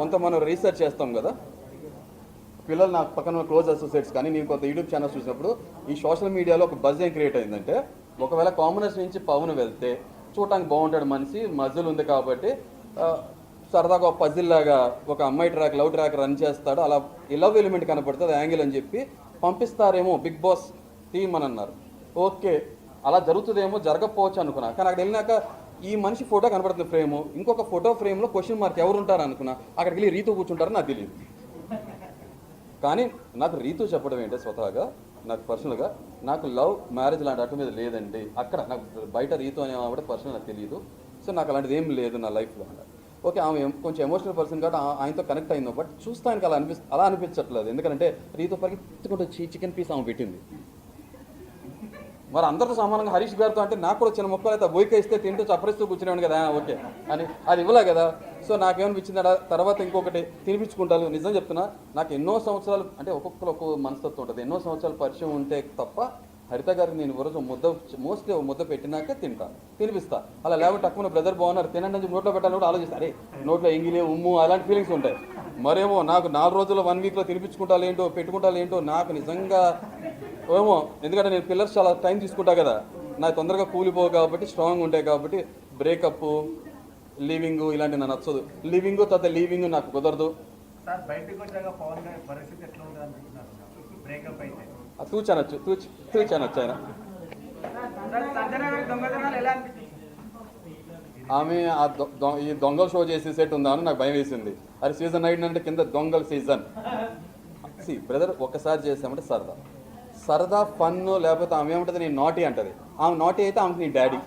కొంత మనం రీసెర్చ్ చేస్తాం కదా. పిల్లలు నాకు పక్కన క్లోజ్ అసోసియేట్స్ కానీ నేను కొంత యూట్యూబ్ ఛానల్స్ చూసినప్పుడు ఈ సోషల్ మీడియాలో ఒక బజ్ ఏం క్రియేట్ అయిందంటే ఒకవేళ కామనర్స్ నుంచి పవన్ వెళ్తే చూడటానికి బాగుంటాడు మనిషి మజిల్ ఉంది కాబట్టి సరదాగా ఒక పజిల్ లాగా ఒక అమ్మాయి ట్రాక్ లవ్ ట్రాక్ రన్ చేస్తాడు. అలా లవ్ ఎలిమెంట్ కనపడుతుంది యాంగిల్ అని చెప్పి పంపిస్తారేమో బిగ్ బాస్ థీమ్ అని అన్నారు. ఓకే అలా జరుగుతుందేమో జరగకపోవచ్చు అనుకున్నా. కానీ అక్కడ వెళ్ళినాక ఈ మనిషి ఫోటో కనపడుతుంది ఫ్రేమ్ ఇంకొక ఫోటో ఫ్రేమ్లో క్వశ్చన్ మార్క్ ఎవరు ఉంటారు అనుకున్నా అక్కడికి వెళ్ళి రీతు కూర్చుంటారని నాకు తెలియదు కానీ నాకు రీతు చెప్పడం ఏంటో స్వతహాగా నాకు పర్సనల్గా నాకు లవ్ మ్యారేజ్ లాంటి అటు మీద లేదండి. అక్కడ నాకు బయట రీతు అనే కూడా పర్సనల్ నాకు తెలియదు సో నాకు అలాంటిది ఏం లేదు నా లైఫ్లో ఓకే ఆమె కొంచెం ఎమోషనల్ పర్సన్ కాబట్టి ఆయనతో కనెక్ట్ అయిందో. బట్ చూస్తానికి అలా అనిపి అలా అనిపించట్లేదు. ఎందుకంటే రీతు పరిగెత్తుకుంటూ చికెన్ పీస్ ఆమె పెట్టింది. మరి అందరితో సమానంగా హరీష్ గారితో అంటే నాకు కూడా చిన్న ముక్కలు అయితే బోయిక ఇస్తే తింటూ చప్పరిస్తూ కూర్చునేవాడు కదా. ఓకే. అని అది ఇవ్వలే కదా. సో నాకేమనిపించింది తర్వాత ఇంకొకటి తినిపించుకుంటాను నిజం చెప్తున్నా నాకు ఎన్నో సంవత్సరాలు అంటే ఒక్కొక్కరు ఒక్కొక్క మనస్తత్వం ఉంటుంది. ఎన్నో సంవత్సరాలు పరిచయం ఉంటే తప్ప హరిత గారికి నేను రోజు ముద్ద మోస్ట్లీ ఒక ముద్ద పెట్టినాక తింటా తినిపిస్తా. అలా లేకపోతే తక్కువ బ్రదర్ బాగున్నారు తినండి అని నోట్లో పెట్టాలని కూడా ఆలోచిస్తా. అరే నోట్లో ఎంగిలే ఉమ్ము అలాంటి ఫీలింగ్స్ ఉంటాయి. మరేమో నాకు నాలుగు రోజులు వన్ వీక్లో తినిపించుకుంటాలు ఏంటో పెట్టుకుంటాలు ఏంటో నాకు నిజంగా ఏమో ఎందుకంటే నేను పిల్లర్స్ చాలా టైం తీసుకుంటా కదా. నాకు తొందరగా కూలిపోవు కాబట్టి స్ట్రాంగ్ ఉంటాయి కాబట్టి బ్రేకప్ లీవింగ్ ఇలాంటి నాకు నచ్చదు. లివింగ్ తర్వాత లీవింగ్ నాకు కుదరదు. తూచనొచ్చు తూచి తూచనొచ్చు ఆయన సంజన గారి దొంగతనాలు ఎలా అనిపించింది ఆమె ఆ ఈ దొంగల షో చేసే సెట్ ఉందా అని నాకు భయం వేసింది. అది సీజన్ నైన్ అంటే కింద దొంగల సీజన్. సి బ్రదర్ ఒక్కసారి చేసామంటే సరదా. సరదా ఫన్ లేకపోతే ఆమె ఏముంటుంది నేను నాటీ అంటది. ఆమె నాటీ అయితే ఆమెకి నీ డాడీ.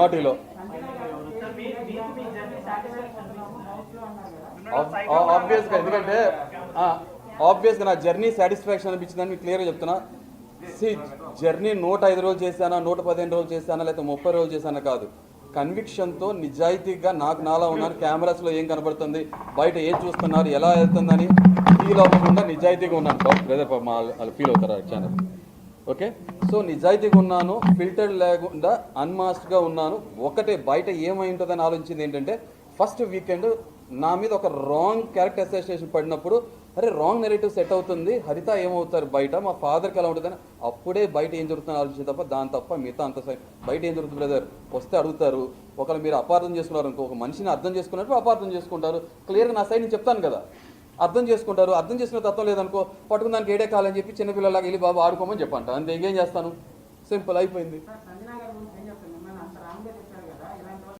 నాటీలో. ఆబ్వియస్గా ఎందుకంటే ఆబ్వియస్గా నా జర్నీ సాటిస్ఫాక్షన్ అనిపించిందని మీకు క్లియర్గా చెప్తున్నా. సి జర్నీ నూట ఐదు రోజులు చేశానా నూట పదిహేను రోజులు చేశానా లేకపోతే ముప్పై రోజులు చేశానా కాదు. కన్విక్షన్తో నిజాయితీగా నాకు నాలా ఉన్నాను కెమెరాస్లో ఏం కనబడుతుంది బయట ఏం చూస్తున్నారు ఎలా వెళ్తుందని ఫీల్ అవ్వకుండా నిజాయితీగా ఉన్నాను. బ్రదర్ మా వాళ్ళు ఫీల్ అవుతారు? ఛానల్ ఓకే సో నిజాయితీగా ఉన్నాను ఫిల్టర్ లేకుండా అన్మాస్క్గా ఉన్నాను. ఒకటే బయట ఏమై ఉంటుందని ఆలోచించింది ఏంటంటే ఫస్ట్ వీకెండ్ నా మీద ఒక రాంగ్ క్యారెక్టర్ అసోసియేషన్ పడినప్పుడు అరే రాంగ్ నెరేటివ్ సెట్ అవుతుంది. హరిత ఏమవుతారు? బయట మా ఫాదర్కి ఎలా ఉంటుందని అప్పుడే బయట ఏం జరుగుతుందని ఆలోచించి తప్ప దాని తప్ప మిగతా అంత బయట ఏం జరుగుతుంది బ్రదర్ వస్తే అడుగుతారు. ఒకవేళ మీరు అపార్థం చేసుకున్నారు అనుకో ఒక మనిషిని అర్థం చేసుకున్నట్టు అపార్థం చేసుకుంటారు. క్లియర్గా నా సైడ్ నేను చెప్తాను కదా. అర్థం చేసుకుంటారు. అర్థం చేసుకునే తత్వం లేదనుకో పట్టుకుని దానికి ఏడే కాలని చెప్పి చిన్నపిల్లలాగా వెళ్ళి బాబు ఆడుకోమని చెప్పంట. అంతే ఇంకేం చేస్తాను? సింపుల్ అయిపోయింది.